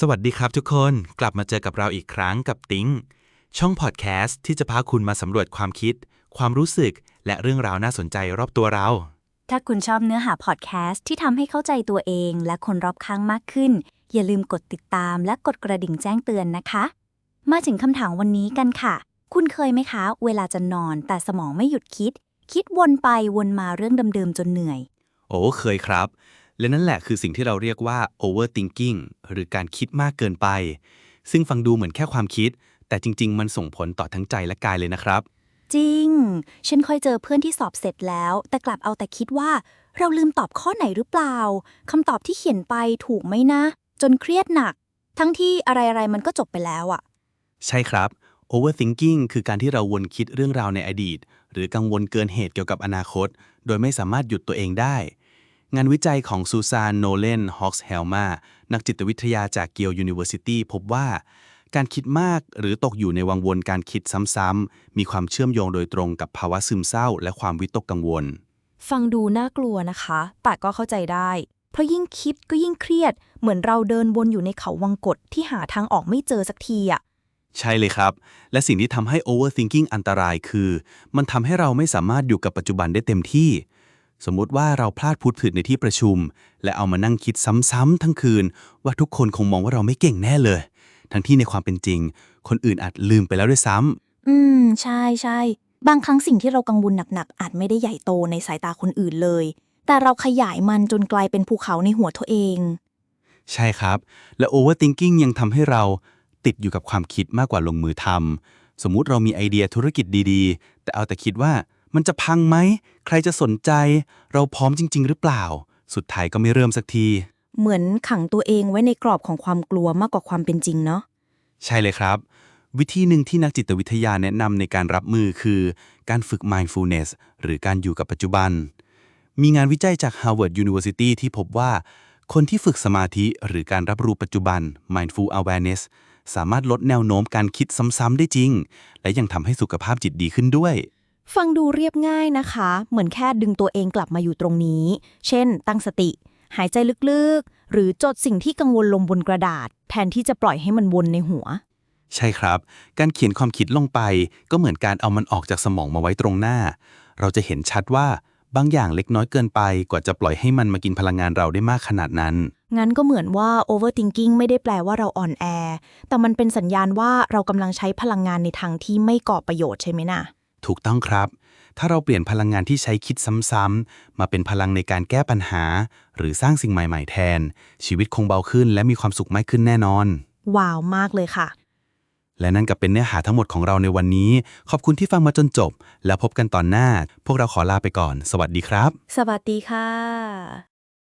สวัสดีครับทุกคนกลับมาเจอกับเราอีกครั้งกับติ้งช่องพอดแคสต์ที่จะพาคุณมาสำรวจความคิด ความรู้สึก และเรื่องราวน่าสนใจรอบตัวเรา ถ้าคุณชอบเนื้อหาพอดแคสต์ที่ทำให้เข้าใจตัวเองและคนรอบข้างมากขึ้น อย่าลืมกดติดตามและกดกระดิ่งแจ้งเตือนนะคะ มาถึงคำถามวันนี้กันค่ะ คุณเคยไหมคะ เวลาจะนอนแต่สมองไม่หยุดคิด คิดวนไปวนมาเรื่องเดิมๆจนเหนื่อย โอ้เคยครับ และนั่นแหละคือสิ่งที่เราเรียกว่า overthinking หรือการคิดมากเกินไป ซึ่งฟังดูเหมือนแค่ความคิด แต่จริง ๆ มันส่งผลต่อทั้งใจและกายเลยนะครับ จริง ฉันเคยเจอเพื่อนที่สอบเสร็จแล้ว แต่กลับเอาแต่คิดว่า เราลืมตอบข้อไหนหรือเปล่าคำตอบที่เขียนไปถูกไหมนะ จนเครียดหนัก ทั้งที่อะไรๆมันก็จบไปแล้วอะใช่ครับ overthinking คือการที่เราวนคิดเรื่องราวในอดีต หรือกังวลเกินเหตุเกี่ยวกับอนาคต โดยไม่สามารถหยุดตัวเองได้ งานวิจัยของซูซานโนเลนฮอกส์เฮลมานักจิตวิทยาจากเกียวยูนิเวอร์ซิตี้พบว่า การคิดมากหรือตกอยู่ในวังวนการคิดซ้ำๆ มีความเชื่อมโยงโดยตรงกับภาวะซึมเศร้า และความวิตกกังวล ฟังดูน่ากลัวนะคะ แต่ก็เข้าใจได้ เพราะยิ่งคิดก็ยิ่งเครียด เหมือนเราเดินวนอยู่ในเขาวังกฏที่หาทางออกไม่เจอสักทีอะใช่เลยครับ และสิ่งที่ทำให้ overthinking อันตรายคือ มันทำให้เราไม่สามารถอยู่กับปัจจุบันได้เต็มที่ สมมุติว่าเราพลาดพูดผิดในที่ประชุม และเอามานั่งคิดซ้ำๆทั้งคืน ว่าทุกคนคงมองว่าเราไม่เก่งแน่เลย ทั้งที่ในความเป็นจริง คนอื่นอาจลืมไปแล้วด้วยซ้ำอืม ใช่ใช่บางครั้งสิ่งที่เรากังวลหนักๆอาจไม่ได้ใหญ่โตในสายตาคนอื่นเลย แต่เราขยายมันจนกลายเป็นภูเขาในหัวตัวเอง ใช่ครับ และ overthinking ยังทำให้เราติดอยู่กับความคิดมากกว่าลงมือทำสมมุติเรามีไอเดียธุรกิจดีๆ แต่เอาแต่คิดว่า มันจะพังไหม ใครจะสนใจ เราพร้อมจริง ๆ หรือเปล่า สุดท้ายก็ไม่เริ่มสักที เหมือนขังตัวเองไว้ในกรอบของความกลัวมากกว่าความเป็นจริงเนาะ ใช่เลยครับ วิธีหนึ่งที่นักจิตวิทยาแนะนำในการรับมือคือ การฝึก mindfulness หรือการอยู่กับปัจจุบัน มีงานวิจัยจาก Harvard University ที่พบว่า คนที่ฝึกสมาธิหรือการรับรู้ปัจจุบัน mindful awareness สามารถลดแนวโน้มการคิดซ้ำๆได้จริง และยังทำให้สุขภาพจิตดีขึ้นด้วย ฟังดูเรียบง่ายนะคะ เหมือนแค่ดึงตัวเองกลับมาอยู่ตรงนี้ เช่น ตั้งสติ หายใจลึกๆ หรือจดสิ่งที่กังวลลงบนกระดาษ แทนที่จะปล่อยให้มันวนในหัว ใช่ครับ การเขียนความคิดลงไป ก็เหมือนการเอามันออกจากสมองมาไว้ตรงหน้า เราจะเห็นชัดว่าบางอย่างเล็กน้อยเกินไปกว่าจะปล่อยให้มันมากินพลังงานเราได้มากขนาดนั้น งั้นก็เหมือนว่า overthinking ไม่ได้แปลว่าเราอ่อนแอ แต่มันเป็นสัญญาณว่าเรากำลังใช้พลังงานในทางที่ไม่ก่อประโยชน์ใช่ไหมนะ ถูกต้องครับ ถ้าเราเปลี่ยนพลังงานที่ใช้คิดซ้ำๆ มาเป็นพลังในการแก้ปัญหา หรือสร้างสิ่งใหม่ ๆ แทน ชีวิตคงเบาขึ้นและมีความสุขมากขึ้นแน่นอน ว้าวมากเลยค่ะ และนั่นก็เป็นเนื้อหาทั้งหมดของเราในวันนี้ ขอบคุณที่ฟังมาจนจบ แล้วพบกันตอนหน้า พวกเราขอลาไปก่อน สวัสดีครับ สวัสดีค่ะ